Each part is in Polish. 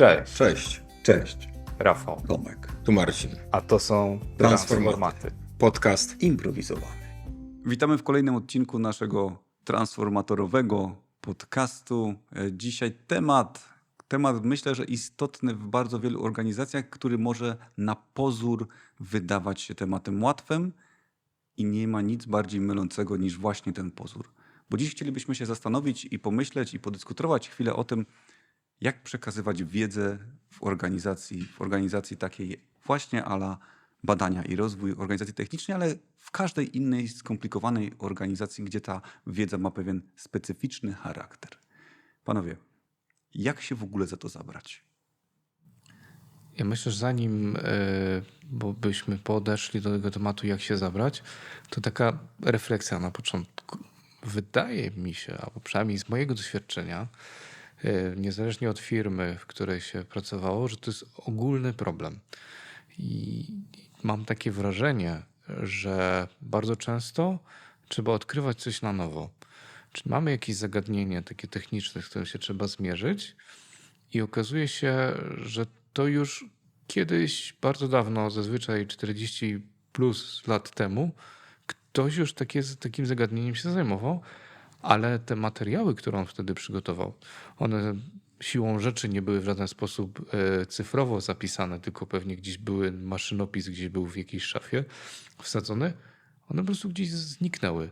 Cześć, Cześć, Cześć, Rafał. Tomek. tu Marcin. A to są Transformaty. Podcast Improwizowany. Witamy w kolejnym odcinku naszego transformatorowego podcastu. E, Dzisiaj temat, temat myślę, że istotny w bardzo wielu organizacjach, który może na pozór wydawać się tematem łatwym i nie ma nic bardziej mylącego niż właśnie ten pozór. Bo dziś chcielibyśmy się zastanowić i pomyśleć i podyskutować chwilę o tym, jak przekazywać wiedzę w organizacji, w organizacji takiej właśnie ala badania i rozwój organizacji technicznej, ale w każdej innej skomplikowanej organizacji, gdzie ta wiedza ma pewien specyficzny charakter. Panowie, jak się w ogóle za to zabrać? Ja myślę, że zanim, e, bo byśmy podeszli do tego tematu, jak się zabrać, to taka refleksja na początku. Wydaje mi się, albo przynajmniej z mojego doświadczenia, niezależnie od firmy, w której się pracowało, że to jest ogólny problem. I mam takie wrażenie, że bardzo często trzeba odkrywać coś na nowo. Czy mamy jakieś zagadnienie takie techniczne, z którym się trzeba zmierzyć, i okazuje się, że to już kiedyś, bardzo dawno, zazwyczaj 40 plus lat temu, ktoś już takie, takim zagadnieniem się zajmował, ale te materiały, które on wtedy przygotował, one siłą rzeczy nie były w żaden sposób e, cyfrowo zapisane, tylko pewnie gdzieś były, maszynopis gdzieś był w jakiejś szafie wsadzony, one po prostu gdzieś zniknęły.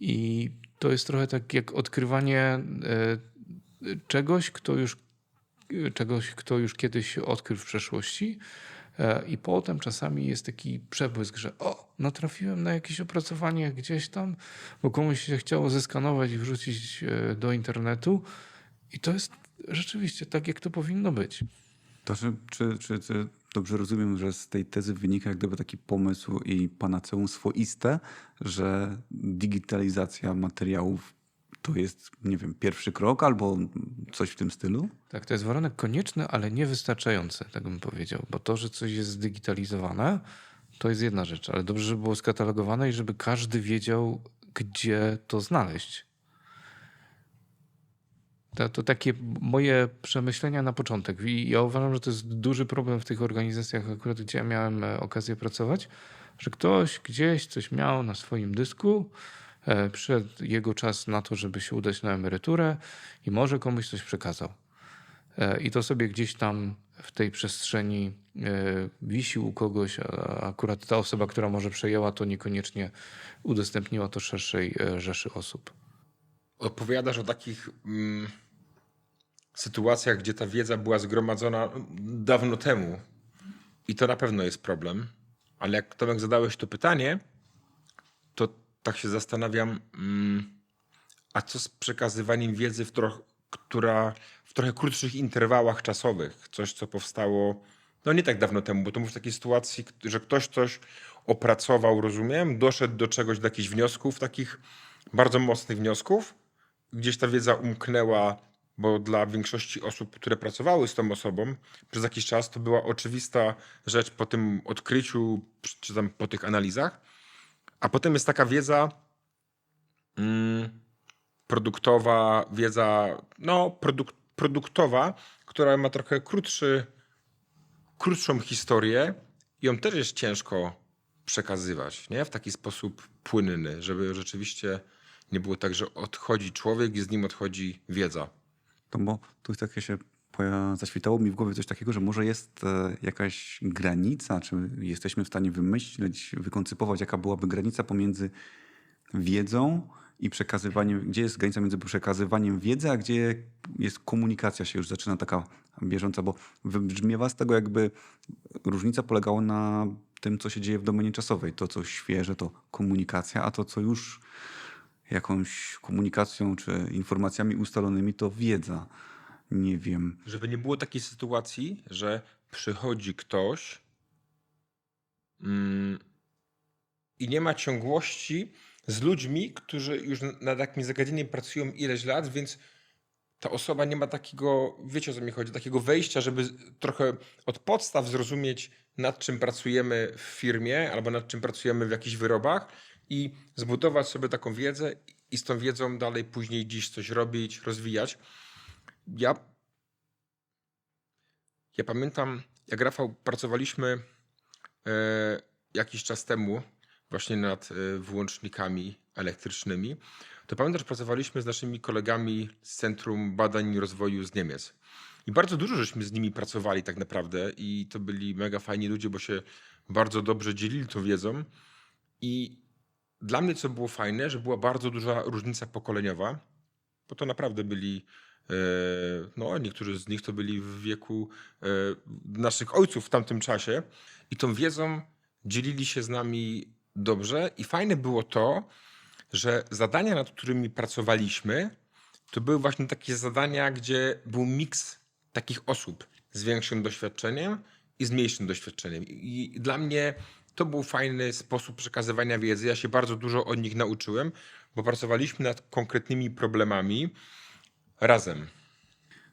I to jest trochę tak jak odkrywanie e, czegoś, kto już czegoś, kto już kiedyś odkrył w przeszłości. E, I potem czasami jest taki przebłysk, że o, natrafiłem na jakieś opracowanie gdzieś tam, bo komuś się chciało zeskanować i wrzucić e, do internetu. I to jest rzeczywiście tak, jak to powinno być. To czy, czy, czy, czy dobrze rozumiem, że z tej tezy wynika jak gdyby taki pomysł i panaceum swoiste, że digitalizacja materiałów to jest, nie wiem, pierwszy krok albo coś w tym stylu? Tak, to jest warunek konieczny, ale niewystarczający, tak bym powiedział, bo to, że coś jest zdigitalizowane, to jest jedna rzecz, ale dobrze, żeby było skatalogowane i żeby każdy wiedział, gdzie to znaleźć. To, to takie moje przemyślenia na początek. I ja uważam, że to jest duży problem w tych organizacjach, akurat gdzie ja miałem e, okazję pracować, że ktoś gdzieś coś miał na swoim dysku, przyszedł jego czas na to, żeby się udać na emeryturę i może komuś coś przekazał. E, I to sobie gdzieś tam w tej przestrzeni e, wisi u kogoś, a akurat ta osoba, która może przejęła, to niekoniecznie udostępniła to szerszej e, rzeszy osób. Opowiadasz o takich mm, sytuacjach, gdzie ta wiedza była zgromadzona dawno temu. I to na pewno jest problem. Ale jak Tomek zadałeś to pytanie, to tak się zastanawiam, mm, a co z przekazywaniem wiedzy, w troch, która w trochę krótszych interwałach czasowych? Coś, co powstało no nie tak dawno temu, bo to w takiej sytuacji, że ktoś coś opracował, rozumiem, doszedł do czegoś, do jakichś wniosków, takich bardzo mocnych wniosków, gdzieś ta wiedza umknęła, bo dla większości osób, które pracowały z tą osobą przez jakiś czas, to była oczywista rzecz po tym odkryciu, czy tam po tych analizach. A potem jest taka wiedza mm, produktowa, wiedza no, produk, produktowa, która ma trochę krótszy, krótszą historię i ją też jest ciężko przekazywać nie? w taki sposób płynny, żeby rzeczywiście nie było tak, że odchodzi człowiek i z nim odchodzi wiedza. To bo tu takie się zaświtało mi w głowie coś takiego, że może jest e, jakaś granica, czy jesteśmy w stanie wymyślić, wykoncypować, jaka byłaby granica pomiędzy wiedzą i przekazywaniem, gdzie jest granica między przekazywaniem wiedzy, a gdzie jest komunikacja się już zaczyna taka bieżąca, bo wybrzmiewa z tego jakby różnica polegała na tym, co się dzieje w domenie czasowej. To, co świeże, to komunikacja, a to, co już jakąś komunikacją czy informacjami ustalonymi, to wiedza. Nie wiem. Żeby nie było takiej sytuacji, że przychodzi ktoś mm, i nie ma ciągłości z ludźmi, którzy już nad takim zagadnieniem pracują ileś lat, więc ta osoba nie ma takiego, wiecie o co mi chodzi, takiego wejścia, żeby trochę od podstaw zrozumieć, nad czym pracujemy w firmie albo nad czym pracujemy w jakichś wyrobach i zbudować sobie taką wiedzę i z tą wiedzą dalej później dziś coś robić, rozwijać. Ja Ja pamiętam, jak Rafał pracowaliśmy e, jakiś czas temu właśnie nad e, wyłącznikami elektrycznymi, to pamiętam, że pracowaliśmy z naszymi kolegami z Centrum Badań i Rozwoju z Niemiec. I bardzo dużo żeśmy z nimi pracowali tak naprawdę i to byli mega fajni ludzie, bo się bardzo dobrze dzielili tą wiedzą. I dla mnie co było fajne, że była bardzo duża różnica pokoleniowa, bo to naprawdę byli, e, no niektórzy z nich to byli w wieku e, naszych ojców w tamtym czasie i tą wiedzą dzielili się z nami dobrze i fajne było to, że zadania, nad którymi pracowaliśmy, to były właśnie takie zadania, gdzie był miks takich osób z większym doświadczeniem i z mniejszym doświadczeniem. I dla mnie to był fajny sposób przekazywania wiedzy. Ja się bardzo dużo od nich nauczyłem, bo pracowaliśmy nad konkretnymi problemami razem.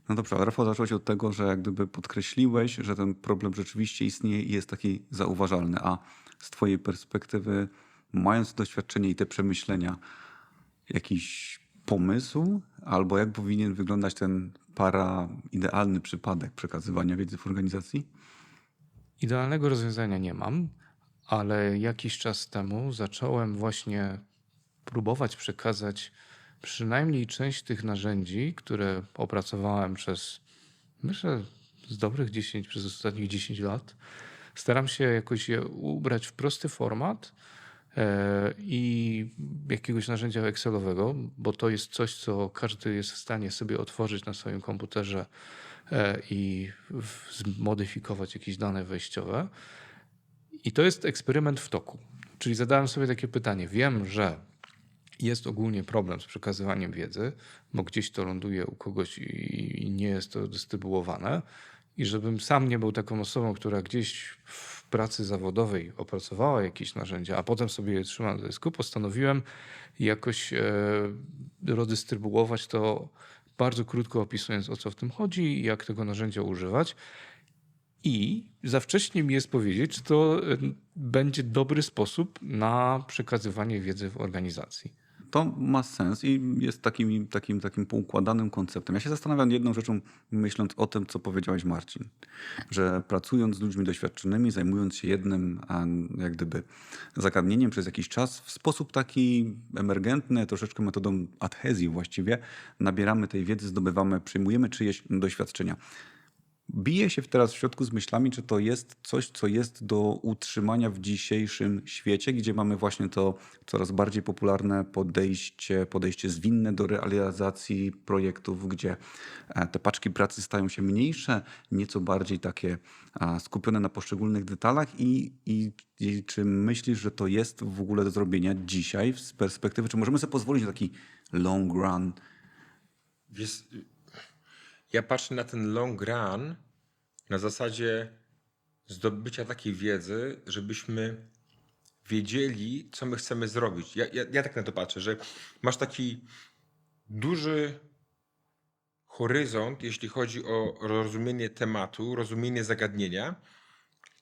No dobrze, ale Rafał zacząłeś od tego, że jak gdyby podkreśliłeś, że ten problem rzeczywiście istnieje i jest taki zauważalny. A z twojej perspektywy, mając doświadczenie i te przemyślenia, jakiś pomysł albo jak powinien wyglądać ten para idealny przypadek przekazywania wiedzy w organizacji? Idealnego rozwiązania nie mam, ale jakiś czas temu zacząłem właśnie próbować przekazać przynajmniej część tych narzędzi, które opracowałem przez, myślę, z dobrych 10, przez ostatnich 10 lat. Staram się jakoś je ubrać w prosty format e, i jakiegoś narzędzia Excelowego, bo to jest coś, co każdy jest w stanie sobie otworzyć na swoim komputerze e, i zmodyfikować jakieś dane wejściowe. I to jest eksperyment w toku. Czyli zadałem sobie takie pytanie. Wiem, że jest ogólnie problem z przekazywaniem wiedzy, bo gdzieś to ląduje u kogoś i nie jest to dystrybuowane. I żebym sam nie był taką osobą, która gdzieś w pracy zawodowej opracowała jakieś narzędzia, a potem sobie je trzyma na dysku, postanowiłem jakoś e, rodystrybuować to bardzo krótko opisując o co w tym chodzi i jak tego narzędzia używać. I za wcześnie mi jest powiedzieć, czy to e, będzie dobry sposób na przekazywanie wiedzy w organizacji. To ma sens i jest takim, takim, takim poukładanym konceptem. Ja się zastanawiam jedną rzeczą, myśląc o tym, co powiedziałeś Marcin, że pracując z ludźmi doświadczonymi, zajmując się jednym jak gdyby zagadnieniem przez jakiś czas, w sposób taki emergentny, troszeczkę metodą adhezji właściwie, nabieramy tej wiedzy, zdobywamy, przyjmujemy czyjeś doświadczenia. Bije się teraz w środku z myślami, czy to jest coś, co jest do utrzymania w dzisiejszym świecie, gdzie mamy właśnie to coraz bardziej popularne podejście, podejście zwinne do realizacji projektów, gdzie e, te paczki pracy stają się mniejsze, nieco bardziej takie skupione na poszczególnych detalach i, i, i czy myślisz, że to jest w ogóle do zrobienia dzisiaj z perspektywy, czy możemy sobie pozwolić na taki long run? Wiesz, ja patrzę na ten long run na zasadzie zdobycia takiej wiedzy, żebyśmy wiedzieli, co my chcemy zrobić. Ja, ja, ja tak na to patrzę, że masz taki duży horyzont, jeśli chodzi o rozumienie tematu, rozumienie zagadnienia.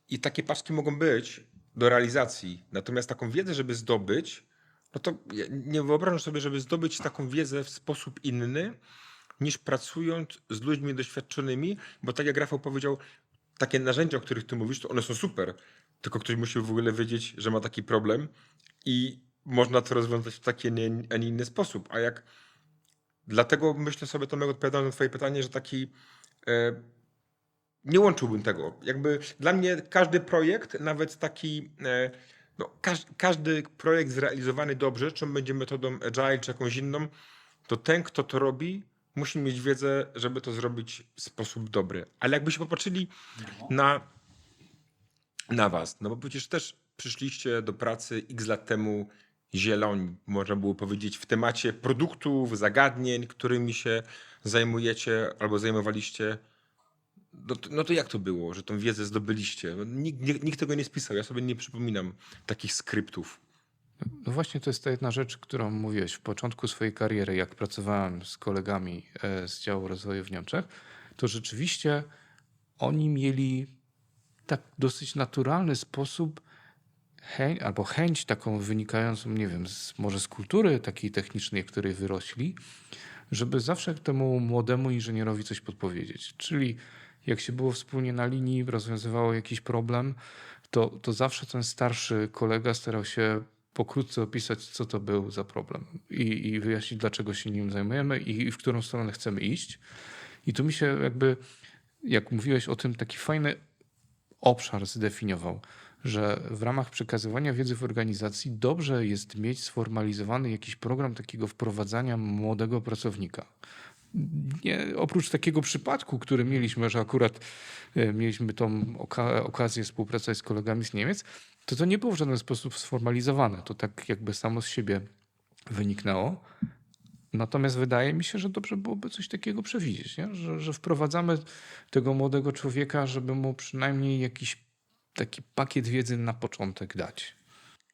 I takie paczki mogą być do realizacji. Natomiast taką wiedzę, żeby zdobyć, no to nie wyobrażam sobie, żeby zdobyć taką wiedzę w sposób inny, niż pracując z ludźmi doświadczonymi, bo tak jak Rafał powiedział, takie narzędzia, o których ty mówisz, to one są super, tylko ktoś musi w ogóle wiedzieć, że ma taki problem i można to rozwiązać w taki, a nie inny sposób. A jak dlatego myślę sobie, Tomek, odpowiadam na twoje pytanie, że taki e, nie łączyłbym tego. Jakby dla mnie każdy projekt, nawet taki, e, no, każ, każdy projekt zrealizowany dobrze, czy będzie metodą agile, czy jakąś inną, to ten, kto to robi, musi mieć wiedzę, żeby to zrobić w sposób dobry. Ale jakbyśmy popatrzyli na, na was, no bo przecież też przyszliście do pracy x lat temu zieloni, można było powiedzieć, w temacie produktów, zagadnień, którymi się zajmujecie albo zajmowaliście. No to, no to jak to było, że tą wiedzę zdobyliście? No, nikt, nikt, nikt tego nie spisał. Ja sobie nie przypominam takich skryptów. No właśnie to jest ta jedna rzecz, którą mówiłeś w początku swojej kariery, jak pracowałem z kolegami e, z działu rozwoju w Niemczech, to rzeczywiście oni mieli tak dosyć naturalny sposób chęć, albo chęć taką wynikającą, nie wiem, z, może z kultury takiej technicznej, w której wyrośli, żeby zawsze temu młodemu inżynierowi coś podpowiedzieć. Czyli jak się było wspólnie na linii, rozwiązywało jakiś problem, to, to zawsze ten starszy kolega starał się pokrótce opisać, co to był za problem i, i wyjaśnić, dlaczego się nim zajmujemy i, i w którą stronę chcemy iść. I tu mi się jakby, jak mówiłeś o tym, taki fajny obszar zdefiniował, że w ramach przekazywania wiedzy w organizacji dobrze jest mieć sformalizowany jakiś program takiego wprowadzania młodego pracownika. Nie, oprócz takiego przypadku, który mieliśmy, że akurat e, mieliśmy tą oka- okazję współpracować z kolegami z Niemiec, to to nie było w żaden sposób sformalizowane. To tak jakby samo z siebie wyniknęło. Natomiast wydaje mi się, że dobrze byłoby coś takiego przewidzieć, nie? Że, że wprowadzamy tego młodego człowieka, żeby mu przynajmniej jakiś taki pakiet wiedzy na początek dać.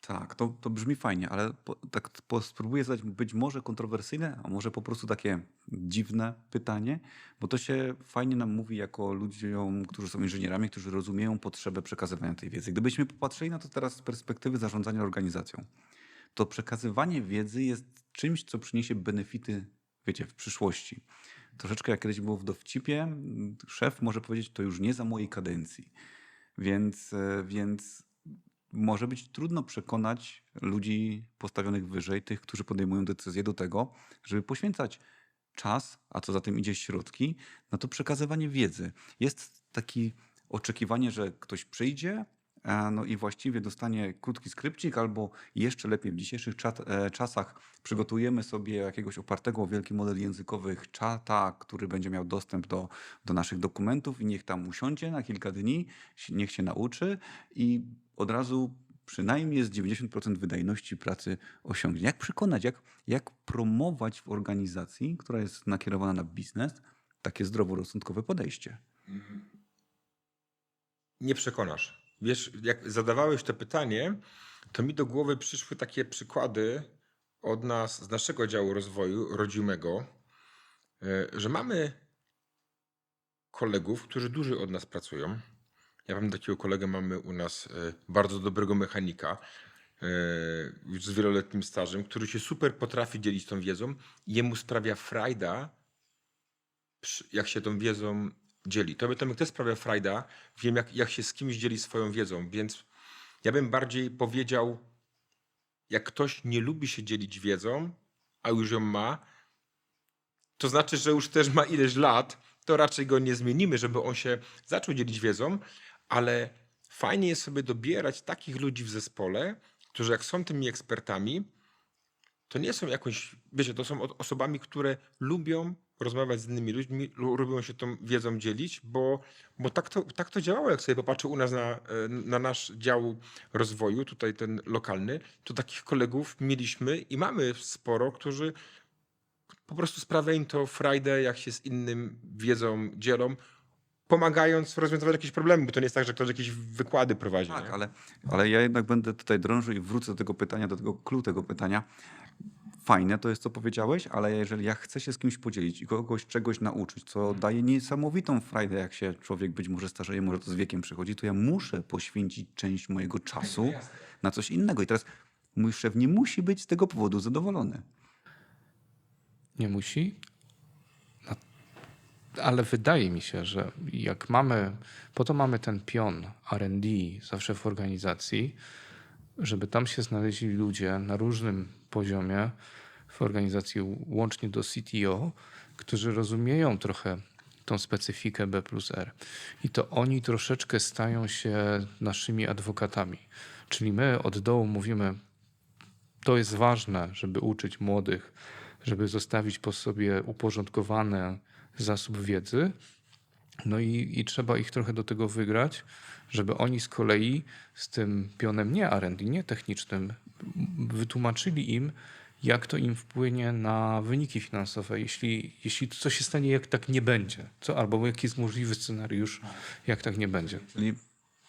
Tak, to, to brzmi fajnie, ale po, tak po, spróbuję zadać być może kontrowersyjne, a może po prostu takie dziwne pytanie, bo to się fajnie nam mówi jako ludziom, którzy są inżynierami, którzy rozumieją potrzebę przekazywania tej wiedzy. Gdybyśmy popatrzyli na to teraz z perspektywy zarządzania organizacją, to przekazywanie wiedzy jest czymś, co przyniesie benefity, wiecie, w przyszłości. Troszeczkę jak kiedyś było w dowcipie, szef może powiedzieć, to już nie za mojej kadencji. Więc, e, więc może być trudno przekonać ludzi postawionych wyżej, tych, którzy podejmują decyzje do tego, żeby poświęcać czas, a co za tym idzie środki, na to przekazywanie wiedzy. Jest takie oczekiwanie, że ktoś przyjdzie, e, no i właściwie dostanie krótki skrypcik, albo jeszcze lepiej w dzisiejszych e, czasach przygotujemy sobie jakiegoś opartego o wielki model językowych czata, który będzie miał dostęp do, do naszych dokumentów i niech tam usiądzie na kilka dni, niech się nauczy i od razu przynajmniej z 90% wydajności pracy osiągnie. Jak przekonać, jak, jak promować w organizacji, która jest nakierowana na biznes, takie zdroworozsądkowe podejście? Nie przekonasz. Wiesz, jak zadawałeś to pytanie, to mi do głowy przyszły takie przykłady od nas, z naszego działu rozwoju rodzimego, e, że mamy kolegów, którzy dłużej od nas pracują. Ja mam takiego kolegę, mamy u nas e, bardzo dobrego mechanika e, z wieloletnim stażem, który się super potrafi dzielić tą wiedzą jemu sprawia frajda, jak się tą wiedzą dzieli. Tobie Tomek też sprawia frajda, wiem jak, jak się z kimś dzieli swoją wiedzą, więc ja bym bardziej powiedział, jak ktoś nie lubi się dzielić wiedzą, a już ją ma, to znaczy, że już też ma ileś lat, to raczej go nie zmienimy, żeby on się zaczął dzielić wiedzą, ale fajnie jest sobie dobierać takich ludzi w zespole, którzy jak są tymi ekspertami, to nie są jakąś, wiecie, to są osobami, które lubią rozmawiać z innymi ludźmi, lu- lubią się tą wiedzą dzielić, bo, bo tak, to, tak to działało, jak sobie popatrzę u nas na, e, na nasz dział rozwoju, tutaj ten lokalny, to takich kolegów mieliśmy i mamy sporo, którzy po prostu sprawia im to frajdę, jak się z innym wiedzą dzielą, pomagając rozwiązywać jakieś problemy, bo to nie jest tak, że ktoś jakieś wykłady prowadzi. Tak, nie? ale, ale ja jednak będę tutaj drążył i wrócę do tego pytania, do tego clue tego pytania. Fajne to jest, co powiedziałeś, ale jeżeli ja chcę się z kimś podzielić i kogoś czegoś nauczyć, co daje niesamowitą frajdę, jak się człowiek być może starzeje, może to z wiekiem przychodzi, to ja muszę poświęcić część mojego czasu na coś innego. I teraz mój szef nie musi być z tego powodu zadowolony. Nie musi. Ale wydaje mi się, że jak mamy, po to mamy ten pion RD zawsze w organizacji, żeby tam się znaleźli ludzie na różnym poziomie w organizacji, łącznie do CTO, którzy rozumieją trochę tą specyfikę B plus R. I to oni troszeczkę stają się naszymi adwokatami. Czyli my od dołu mówimy, to jest ważne, żeby uczyć młodych, żeby zostawić po sobie uporządkowany zasób wiedzy. No i, i trzeba ich trochę do tego wygrać, żeby oni z kolei z tym pionem nie R&D, nie technicznym, wytłumaczyli im, jak to im wpłynie na wyniki finansowe, jeśli, jeśli co się stanie, jak tak nie będzie, co, albo jaki jest możliwy scenariusz, jak tak nie będzie.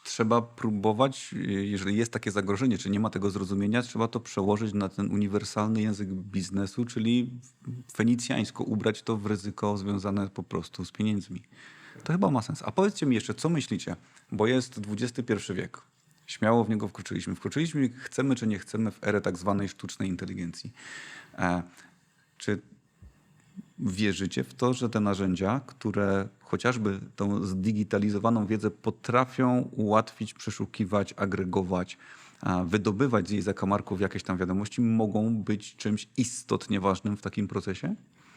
Trzeba próbować, y, jeżeli jest takie zagrożenie, czy nie ma tego zrozumienia, trzeba to przełożyć na ten uniwersalny język biznesu, czyli fenicjańsko, ubrać to w ryzyko związane po prostu z pieniędzmi. To chyba ma sens. A powiedzcie mi jeszcze, co myślicie? Bo jest XXI wiek. Śmiało w niego wkroczyliśmy. Wkroczyliśmy, chcemy czy nie chcemy, w erę tak zwanej sztucznej inteligencji. E, czy wierzycie w to, że te narzędzia, które chociażby tą zdigitalizowaną wiedzę potrafią ułatwić, przeszukiwać, agregować, wydobywać z jej zakamarków jakieś tam wiadomości, mogą być czymś istotnie ważnym w takim procesie?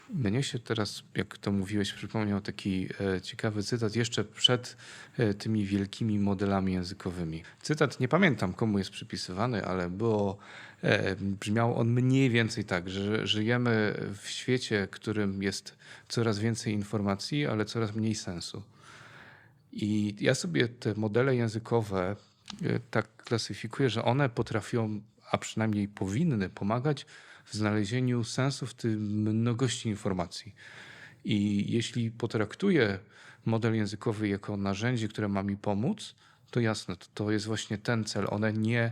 Mnie się teraz, jak to mówiłeś, przypomniał taki e, ciekawy cytat jeszcze przed e, tymi wielkimi modelami językowymi. Cytat nie pamiętam komu jest przypisywany, ale było, e, brzmiał on mniej więcej tak, że żyjemy w świecie, którym jest coraz więcej informacji, ale coraz mniej sensu. I ja sobie te modele językowe tak klasyfikuję, że one potrafią, a przynajmniej powinny pomagać w znalezieniu sensu w tym mnogości informacji. I jeśli potraktuję model językowy jako narzędzie, które ma mi pomóc, to jasne, to, to jest właśnie ten cel. One nie,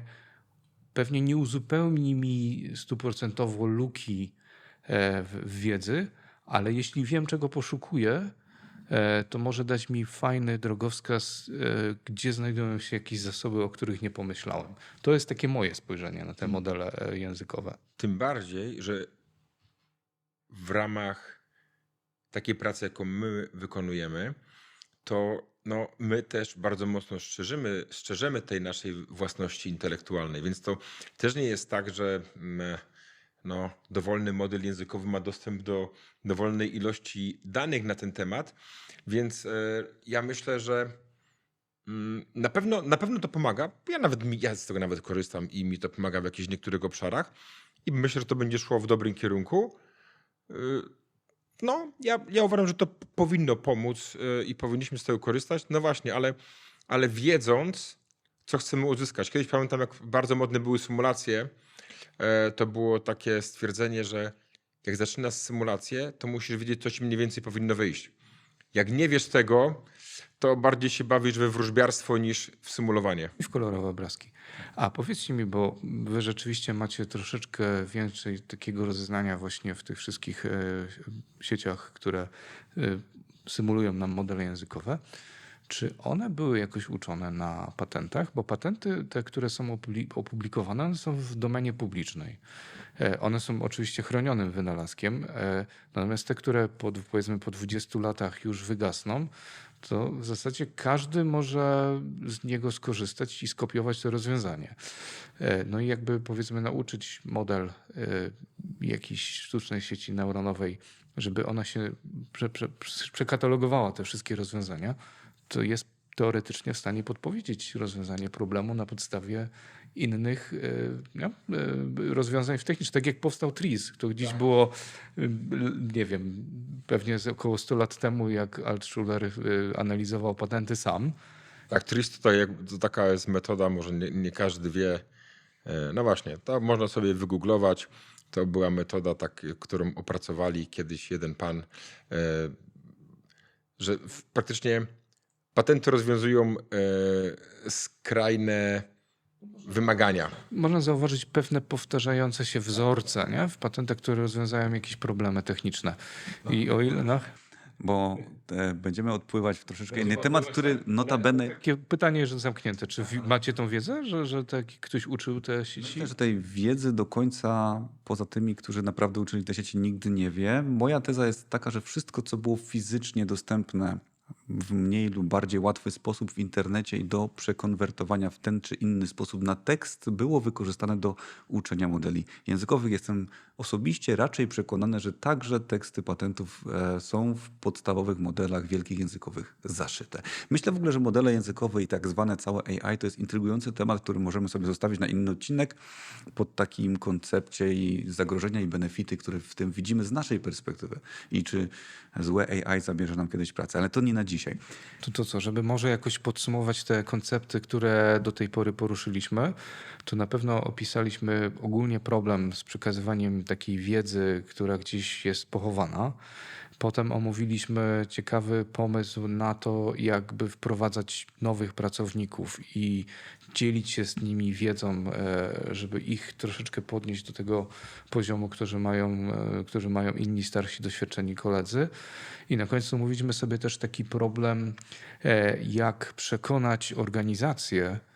pewnie nie uzupełni mi stuprocentowo luki e, w, wiedzy, ale jeśli wiem, czego poszukuję, e, to może dać mi fajny drogowskaz, e, gdzie znajdują się jakieś zasoby, o których nie pomyślałem. To jest takie moje spojrzenie na te modele e, językowe. Tym bardziej, że w ramach takiej pracy, jaką my wykonujemy, to no, my też bardzo mocno strzeżymy, strzeżemy tej naszej własności intelektualnej. Więc to też nie jest tak, że mm, no, dowolny model językowy ma dostęp do dowolnej ilości danych na ten temat. Więc e, ja myślę, że Mm, Na pewno, na pewno to pomaga. Ja nawet ja z tego nawet korzystam i mi to pomaga w jakichś niektórych obszarach. I myślę, że to będzie szło w dobrym kierunku. Y, No, ja, ja uważam, że to powinno pomóc y, i powinniśmy z tego korzystać. No właśnie, ale, ale wiedząc, co chcemy uzyskać. Kiedyś pamiętam, jak bardzo modne były symulacje, e, to było takie stwierdzenie, że jak zaczynasz symulację, to musisz wiedzieć, co ci mniej więcej powinno wyjść. Jak nie wiesz tego, to bardziej się bawisz we wróżbiarstwo niż w symulowanie. I w kolorowe obrazki. A powiedzcie mi, bo wy rzeczywiście macie troszeczkę więcej takiego rozeznania właśnie w tych wszystkich e, sieciach, które e, symulują nam modele językowe. Czy one były jakoś uczone na patentach? Bo patenty, te, które są opubli- opublikowane, są w domenie publicznej. E, One są oczywiście chronionym wynalazkiem, e, natomiast te, które po, powiedzmy po 20 latach już wygasną, to w zasadzie każdy może z niego skorzystać i skopiować to rozwiązanie. E, No i jakby powiedzmy nauczyć model jakiejś sztucznej sieci neuronowej, żeby ona się prze, prze, przekatalogowała te wszystkie rozwiązania, to jest teoretycznie w stanie podpowiedzieć rozwiązanie problemu na podstawie innych e, no, e, rozwiązań technicznych. Tak jak powstał TRIZ, to gdzieś było, e, nie wiem, pewnie z około 100 lat temu, jak Altschuler analizował patenty sam. Tak, TRIS tutaj jak, to taka jest metoda, może nie, nie każdy wie. No właśnie, to można sobie wygooglować. To była metoda, tak, którą opracowali kiedyś jeden pan, że w, praktycznie patenty rozwiązują e, skrajne wymagania. Można zauważyć pewne powtarzające się wzorce nie? w patentach, które rozwiązają jakieś problemy techniczne. I o ile... No, Bo e, będziemy odpływać w troszeczkę inny temat, który notabene takie pytanie jest zamknięte. Czy wi- macie tą wiedzę, że, że tak ktoś uczył te sieci? Myślę, że tej wiedzy do końca, poza tymi, którzy naprawdę uczyli te sieci, nigdy nie wie. Moja teza jest taka, że wszystko, co było fizycznie dostępne w mniej lub bardziej łatwy sposób w internecie i do przekonwertowania w ten czy inny sposób na tekst, było wykorzystane do uczenia modeli językowych. Jestem osobiście raczej przekonany, że także teksty patentów e, są w podstawowych modelach wielkich językowych zaszyte. Myślę w ogóle, że modele językowe i tak zwane całe AI to jest intrygujący temat, który możemy sobie zostawić na inny odcinek pod takim koncepcie i zagrożenia i benefity, które w tym widzimy z naszej perspektywy i czy złe AI zabierze nam kiedyś pracę, ale to nie na dzisiaj. To, to co, żeby może jakoś podsumować te koncepty, które do tej pory poruszyliśmy, to na pewno opisaliśmy ogólnie problem z przekazywaniem takiej wiedzy, która gdzieś jest pochowana. Potem omówiliśmy ciekawy pomysł na to, jakby wprowadzać nowych pracowników i dzielić się z nimi wiedzą, e, żeby ich troszeczkę podnieść do tego poziomu, którzy mają, e, którzy mają inni starsi, doświadczeni koledzy. I na końcu mówiliśmy sobie też taki problem, e, jak przekonać organizacje y,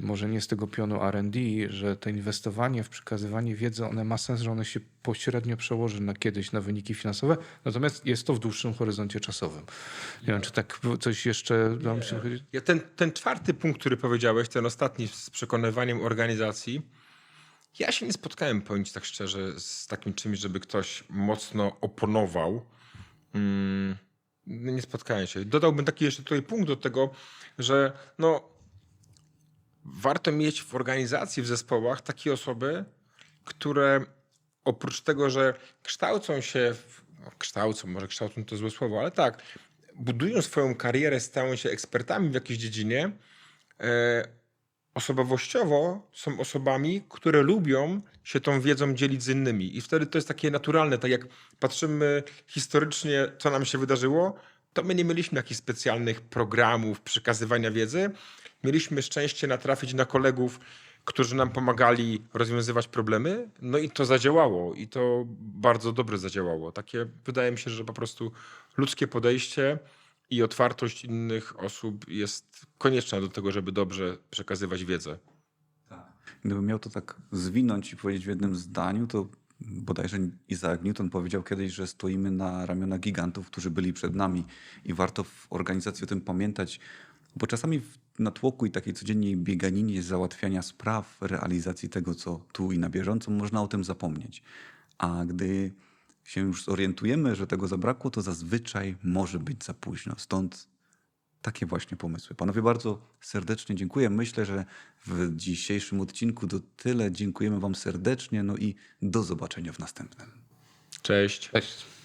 może nie z tego pionu R&D, że to inwestowanie w przekazywanie wiedzy, one ma sens, że one się pośrednio przełoży na kiedyś na wyniki finansowe, natomiast jest to w dłuższym horyzoncie czasowym. Nie wiem, czy tak coś jeszcze wam się powiedzieć? Ja ten, ten czwarty punkt, który powiedziałeś, ten ostatni z przekonywaniem organizacji, ja się nie spotkałem, powiem ci tak szczerze, z takim czymś, żeby ktoś mocno oponował. Mm, nie spotkałem się. Dodałbym taki jeszcze tutaj punkt do tego, że no, warto mieć w organizacji, w zespołach takie osoby, które oprócz tego, że kształcą się, no, kształcą, może kształcą to złe słowo, ale tak, budują swoją karierę, stają się ekspertami w jakiejś dziedzinie, e, osobowościowo są osobami, które lubią się tą wiedzą dzielić z innymi. I wtedy to jest takie naturalne, tak jak patrzymy historycznie, co nam się wydarzyło, to my nie mieliśmy jakichś specjalnych programów przekazywania wiedzy. Mieliśmy szczęście natrafić na kolegów, którzy nam pomagali rozwiązywać problemy, no i to zadziałało i to bardzo dobrze zadziałało. Takie wydaje mi się, że po prostu ludzkie podejście i otwartość innych osób jest konieczna do tego, żeby dobrze przekazywać wiedzę. Gdybym miał to tak zwinąć i powiedzieć w jednym zdaniu, to bodajże Isaac Newton powiedział kiedyś, że stoimy na ramionach gigantów, którzy byli przed nami i warto w organizacji o tym pamiętać, bo czasami w natłoku i takiej codziennej bieganinie załatwiania spraw, realizacji tego, co tu i na bieżąco, można o tym zapomnieć. A gdy się już zorientujemy, że tego zabrakło, to zazwyczaj może być za późno. Stąd takie właśnie pomysły. Panowie, bardzo serdecznie dziękuję. Myślę, że w dzisiejszym odcinku to tyle. Dziękujemy Wam serdecznie, no i do zobaczenia w następnym. Cześć. Cześć.